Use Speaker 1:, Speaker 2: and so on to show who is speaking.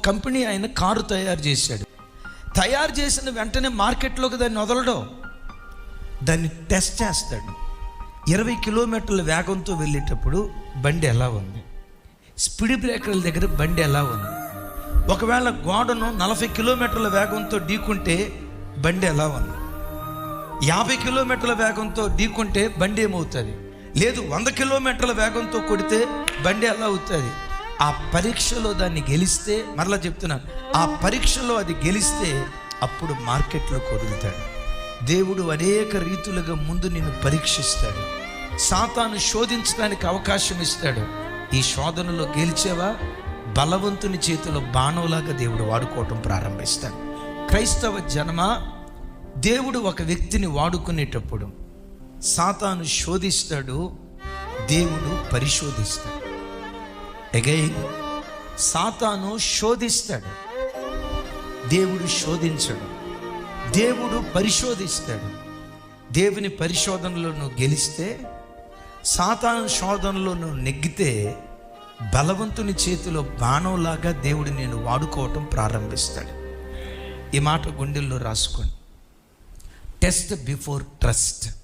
Speaker 1: Company ఆయన car తయారు చేశాడు. తయారు చేసిన వెంటనే మార్కెట్లోకి దాన్ని వదలడం. దాన్ని టెస్ట్ చేస్తాడు. ఇరవై కిలోమీటర్ల వేగంతో వెళ్ళేటప్పుడు బండి ఎలా ఉంది? స్పీడ్ బ్రేకర్ల దగ్గర బండి ఎలా ఉంది? ఒకవేళ గోడను నలభై కిలోమీటర్ల వేగంతో ఢీకుంటే బండి ఎలా ఉంది? యాభై కిలోమీటర్ల వేగంతో ఢీకుంటే బండి ఏమవుతుంది? లేదు వంద కిలోమీటర్ల వేగంతో కొడితే బండి ఎలా అవుతుంది? ఆ పరీక్షలో దాన్ని గెలిస్తే మరలా చెప్తున్నాను ఆ పరీక్షలో అది గెలిస్తే అప్పుడు మార్కెట్లో వదులుతాడు దేవుడు అనేక రీతులుగా ముందు నిన్ను పరీక్షిస్తాడు. సాతాను శోధించడానికి అవకాశం ఇస్తాడు. ఈ శోధనలో గెలిచేవా? బలవంతుని చేతిలో బాణంలాగా దేవుడు వాడుకోవటం ప్రారంభిస్తాడు. క్రైస్తవ జనమ దేవుడు ఒక వ్యక్తిని వాడుకునేటప్పుడు సాతాను శోధిస్తాడు దేవుడు పరిశోధిస్తాడు. ఎగైన్ సాతాను శోధిస్తాడు. దేవుడు శోధించడు. దేవుడు పరిశోధిస్తాడు. దేవుని పరిశోధనలో నువ్వు గెలిస్తే సాతాను శోధనలో నువ్వు నెగ్గితే బలవంతుని చేతిలో బాణంలాగా దేవుడు నేను వాడుకోవటం ప్రారంభిస్తాడు. ఈ మాట గుండెల్లో రాసుకోండి. Test before trust